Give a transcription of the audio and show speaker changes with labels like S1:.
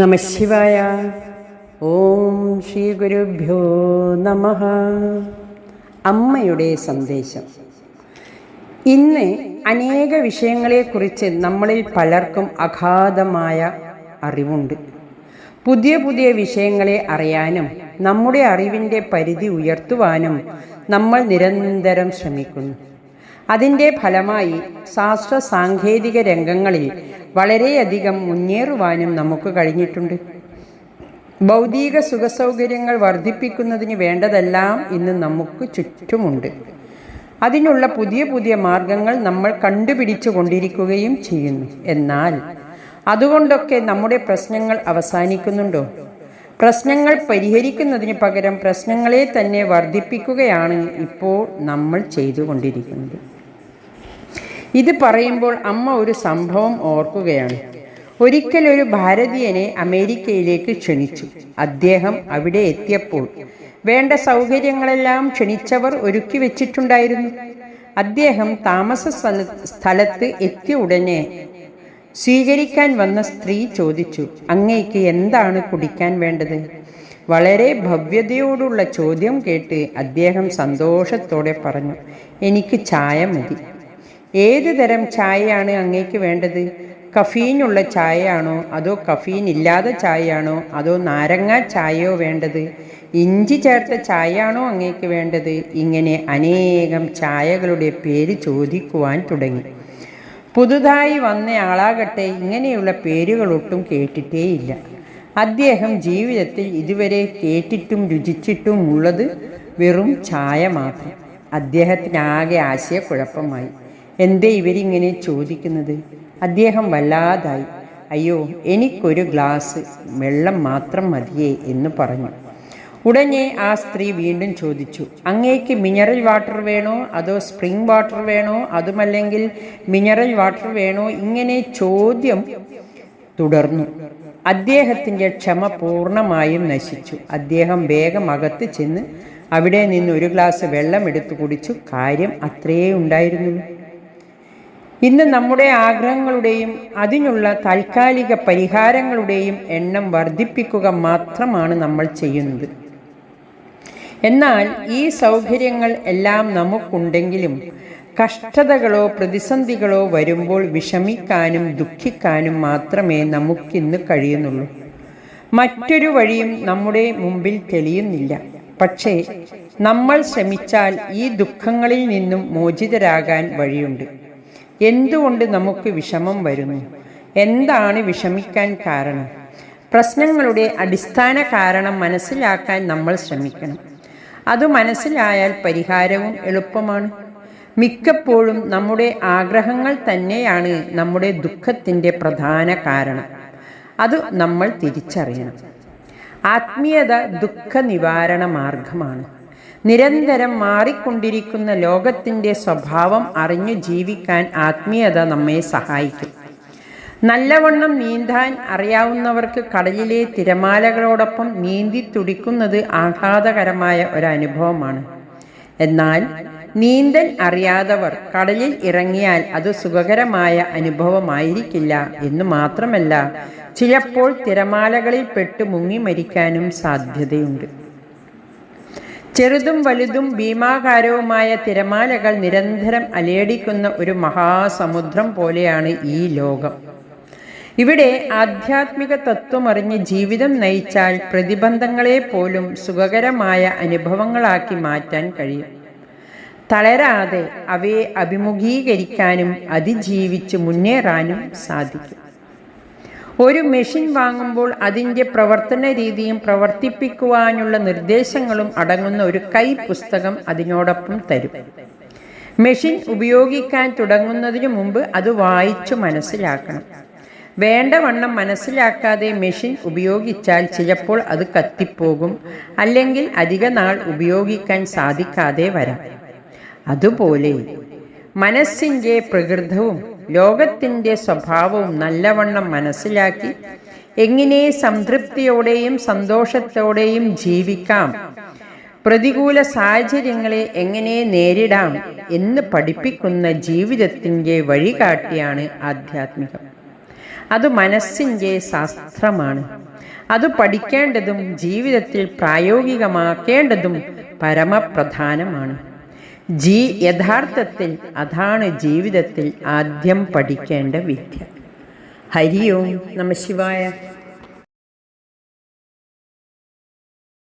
S1: നമശിവായ ഓം ശ്രീ ഗുരുഭ്യോ നമ. അമ്മയുടെ സന്ദേശം. ഇന്ന് അനേക വിഷയങ്ങളെക്കുറിച്ച് നമ്മളിൽ പലർക്കും അഗാധമായ അറിവുണ്ട്. പുതിയ പുതിയ വിഷയങ്ങളെ അറിയാനും നമ്മുടെ അറിവിന്റെ പരിധി ഉയർത്തുവാനും നമ്മൾ നിരന്തരം ശ്രമിക്കുന്നു. അതിന്റെ ഫലമായി ശാസ്ത്ര സാങ്കേതിക രംഗങ്ങളിൽ വളരെയധികം മുന്നേറുവാനും നമുക്ക് കഴിഞ്ഞിട്ടുണ്ട്. ഭൗതിക സുഖസൗകര്യങ്ങൾ വർദ്ധിപ്പിക്കുന്നതിന് വേണ്ടതെല്ലാം ഇന്ന് നമുക്ക് ചുറ്റുമുണ്ട്. അതിനുള്ള പുതിയ പുതിയ മാർഗങ്ങൾ നമ്മൾ കണ്ടുപിടിച്ചു കൊണ്ടിരിക്കുകയും ചെയ്യുന്നു. എന്നാൽ അതുകൊണ്ടൊക്കെ നമ്മുടെ പ്രശ്നങ്ങൾ അവസാനിക്കുന്നുണ്ടോ? പ്രശ്നങ്ങൾ പരിഹരിക്കുന്നതിന് പകരം പ്രശ്നങ്ങളെ തന്നെ വർദ്ധിപ്പിക്കുകയാണ് ഇപ്പോൾ നമ്മൾ ചെയ്തുകൊണ്ടിരിക്കുന്നത്. ഇത് പറയുമ്പോൾ അമ്മ ഒരു സംഭവം ഓർക്കുകയാണ്. ഒരിക്കൽ ഒരു ഭാരതീയനെ അമേരിക്കയിലേക്ക് ക്ഷണിച്ചു. അദ്ദേഹം അവിടെ എത്തിയപ്പോൾ വേണ്ട സൗകര്യങ്ങളെല്ലാം ക്ഷണിച്ചവർ ഒരുക്കി വെച്ചിട്ടുണ്ടായിരുന്നു. അദ്ദേഹം താമസ സ്ഥലത്ത് എത്തിയ ഉടനെ സ്വീകരിക്കാൻ വന്ന സ്ത്രീ ചോദിച്ചു അങ്ങേക്ക് എന്താണ് കുടിക്കാൻ വേണ്ടത്? വളരെ ഭവ്യതയോടുള്ള ചോദ്യം കേട്ട് അദ്ദേഹം സന്തോഷത്തോടെ പറഞ്ഞു എനിക്ക് ചായ മതി. ഏത് തരം ചായയാണ് അങ്ങേക്ക് വേണ്ടത്? കഫീനുള്ള ചായയാണോ അതോ കഫീൻ ഇല്ലാതെ ചായയാണോ അതോ നാരങ്ങ ചായയോ വേണ്ടത്? ഇഞ്ചി ചേർത്ത ചായയാണോ അങ്ങേക്ക് വേണ്ടത്? ഇങ്ങനെ അനേകം ചായകളുടെ പേര് ചോദിക്കുവാൻ തുടങ്ങി. പുതുതായി വന്നയാളാകട്ടെ ഇങ്ങനെയുള്ള പേരുകളൊട്ടും കേട്ടിട്ടേയില്ല. അദ്ദേഹം ജീവിതത്തിൽ ഇതുവരെ കേട്ടിട്ടും രുചിച്ചിട്ടും ഉള്ളത് വെറും ചായ മാത്രം. അദ്ദേഹത്തിനാകെ ആശയക്കുഴപ്പമായി. എന്തേ ഇവരിങ്ങനെ ചോദിക്കുന്നത്? അദ്ദേഹം വല്ലാതായി. അയ്യോ എനിക്കൊരു ഗ്ലാസ് വെള്ളം മാത്രം മതിയേ എന്ന് പറഞ്ഞു. ഉടനെ ആ സ്ത്രീ വീണ്ടും ചോദിച്ചു അങ്ങേക്ക് മിനറൽ വാട്ടർ വേണോ? അതോ സ്പ്രിംഗ് വാട്ടർ വേണോ? അതുമല്ലെങ്കിൽ മിനറൽ വാട്ടർ വേണോ? ഇങ്ങനെ ചോദ്യം തുടർന്നു. അദ്ദേഹത്തിന്റെ ക്ഷമ പൂർണമായും നശിച്ചു. അദ്ദേഹം വേഗം അകത്ത് ചെന്ന് അവിടെ നിന്ന് ഒരു ഗ്ലാസ് വെള്ളം എടുത്തു കുടിച്ചു. കാര്യം അത്രയേ ഉണ്ടായിരുന്നുള്ളൂ ഇന്ന് നമ്മുടെ ആഗ്രഹങ്ങളുടെയും അതിനുള്ള താൽക്കാലിക പരിഹാരങ്ങളുടെയും എണ്ണം വർദ്ധിപ്പിക്കുക മാത്രമാണ് നമ്മൾ ചെയ്യുന്നത്. എന്നാൽ ഈ സൗകര്യങ്ങൾ എല്ലാം നമുക്കുണ്ടെങ്കിലും കഷ്ടതകളോ പ്രതിസന്ധികളോ വരുമ്പോൾ വിഷമിക്കാനും ദുഃഖിക്കാനും മാത്രമേ നമുക്കിന്ന് കഴിയുന്നുള്ളൂ. മറ്റൊരു വഴിയും നമ്മുടെ മുമ്പിൽ തെളിയുന്നില്ല. പക്ഷേ നമ്മൾ ശ്രമിച്ചാൽ ഈ ദുഃഖങ്ങളിൽ നിന്നും മോചിതരാകാൻ വഴിയുണ്ട്. എന്തുകൊണ്ട് നമുക്ക് വിഷമം വരുന്നു? എന്താണ് വിഷമിക്കാൻ കാരണം? പ്രശ്നങ്ങളുടെ അടിസ്ഥാന കാരണം മനസ്സിലാക്കാൻ നമ്മൾ ശ്രമിക്കണം. അത് മനസ്സിലായാൽ പരിഹാരവും എളുപ്പമാണ്. മിക്കപ്പോഴും നമ്മുടെ ആഗ്രഹങ്ങൾ തന്നെയാണ് നമ്മുടെ ദുഃഖത്തിന്റെ പ്രധാന കാരണം. അത് നമ്മൾ തിരിച്ചറിയണം. ആത്മീയത ദുഃഖ നിവാരണ മാർഗമാണ്. നിരന്തരം മാറിക്കൊണ്ടിരിക്കുന്ന ലോകത്തിന്റെ സ്വഭാവം അറിഞ്ഞു ജീവിക്കാൻ ആത്മീയത നമ്മെ സഹായിക്കും. നല്ലവണ്ണം നീന്താൻ അറിയാവുന്നവർക്ക് കടലിലെ തിരമാലകളോടൊപ്പം നീന്തി തുടിക്കുന്നത് ആഹ്ലാദകരമായ ഒരനുഭവമാണ്. എന്നാൽ നീന്തൽ അറിയാത്തവർ കടലിൽ ഇറങ്ങിയാൽ അത് സുഖകരമായ അനുഭവമായിരിക്കില്ല എന്ന് മാത്രമല്ല ചിലപ്പോൾ തിരമാലകളിൽ പെട്ട് മുങ്ങി മരിക്കാനും സാധ്യതയുണ്ട്. ചെറുതും വലുതും ഭീമാകാരവുമായ തിരമാലകൾ നിരന്തരം അലേടിക്കുന്ന ഒരു മഹാസമുദ്രം പോലെയാണ് ഈ ലോകം. ഇവിടെ ആധ്യാത്മിക തത്വമറിഞ്ഞ് ജീവിതം നയിച്ചാൽ പ്രതിബന്ധങ്ങളെ പോലും സുഖകരമായ അനുഭവങ്ങളാക്കി മാറ്റാൻ കഴിയും. തളരാതെ അവയെ അഭിമുഖീകരിക്കാനും അതിജീവിച്ച് മുന്നേറാനും സാധിക്കും. ഒരു മെഷീൻ വാങ്ങുമ്പോൾ അതിന്റെ പ്രവർത്തന രീതിയും പ്രവർത്തിപ്പിക്കുവാനുള്ള നിർദ്ദേശങ്ങളും അടങ്ങുന്ന ഒരു കൈ പുസ്തകം അതിനോടൊപ്പം തരും. മെഷീൻ ഉപയോഗിക്കാൻ തുടങ്ങുന്നതിന് മുമ്പ് അത് വായിച്ചു മനസ്സിലാക്കണം. വേണ്ടവണ്ണം മനസ്സിലാക്കാതെ മെഷീൻ ഉപയോഗിച്ചാൽ ചിലപ്പോൾ അത് കത്തിപ്പോകും അല്ലെങ്കിൽ അധിക നാൾ ഉപയോഗിക്കാൻ സാധിക്കാതെ വരാം. അതുപോലെ മനസ്സിന്റെ പ്രകൃതവും ലോകത്തിന്റെ സ്വഭാവവും നല്ലവണ്ണം മനസ്സിലാക്കി എങ്ങനെ സംതൃപ്തിയോടെയും സന്തോഷത്തോടെയും ജീവിക്കാം പ്രതികൂല സാഹചര്യങ്ങളെ എങ്ങനെ നേരിടാം എന്ന് പഠിപ്പിക്കുന്ന ജീവിതത്തിന്റെ വഴികാട്ടിയാണ് ആധ്യാത്മികം. അത് മനസ്സിന്റെ ശാസ്ത്രമാണ്. അത് പഠിക്കേണ്ടതും ജീവിതത്തിൽ പ്രായോഗികമാക്കേണ്ടതും പരമപ്രധാനമാണ്. ജി യഥാർത്ഥത്തിൽ അതാണ് ജീവിതത്തിൽ ആദ്യം പഠിക്കേണ്ട വിദ്യ. ഹരി ഓം നമ ശിവായ.